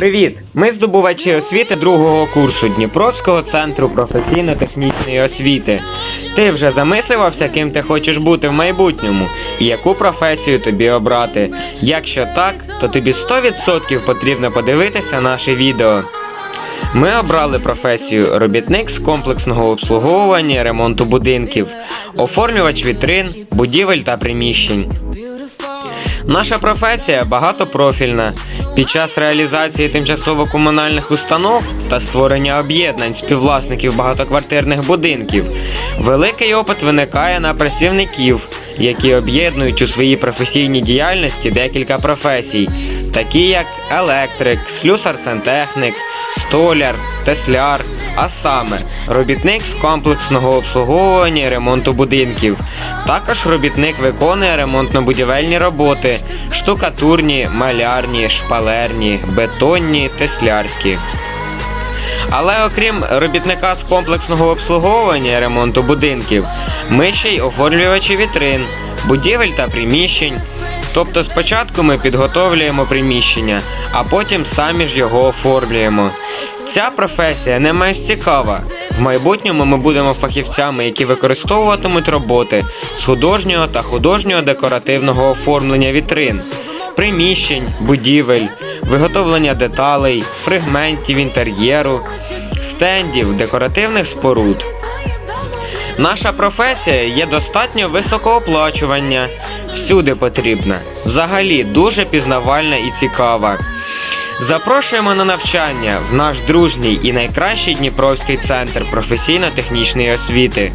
Привіт! Ми здобувачі освіти другого курсу Дніпровського центру професійно-технічної освіти. Ти вже замислювався, ким ти хочеш бути в майбутньому і яку професію тобі обрати? Якщо так, то тобі 100% потрібно подивитися наше відео. Ми обрали професію робітник з комплексного обслуговування, ремонту будинків, оформлювач вітрин, будівель та приміщень. Наша професія багатопрофільна. Під час реалізації тимчасово-комунальних установ та створення об'єднань співвласників багатоквартирних будинків великий опит виникає на працівників, які об'єднують у своїй професійній діяльності декілька професій, такі як електрик, слюсар-сантехник, столяр, тесляр, а саме робітник з комплексного обслуговування і ремонту будинків. Також робітник виконує ремонтно-будівельні роботи, штукатурні, малярні, шпалерні, бетонні, теслярські. Але окрім робітника з комплексного обслуговування і ремонту будинків, ми ще й оформлювачі вітрин, будівель та приміщень. Тобто спочатку ми підготовлюємо приміщення, а потім самі ж його оформлюємо. Ця професія не менш цікава. В майбутньому ми будемо фахівцями, які використовуватимуть роботи з художнього та художнього декоративного оформлення вітрин, приміщень, будівель, виготовлення деталей, фрагментів інтер'єру, стендів, декоративних споруд. Наша професія є достатньо високооплачування, всюди потрібна, взагалі дуже пізнавальна і цікава. Запрошуємо на навчання в наш дружній і найкращий Дніпровський центр професійно-технічної освіти.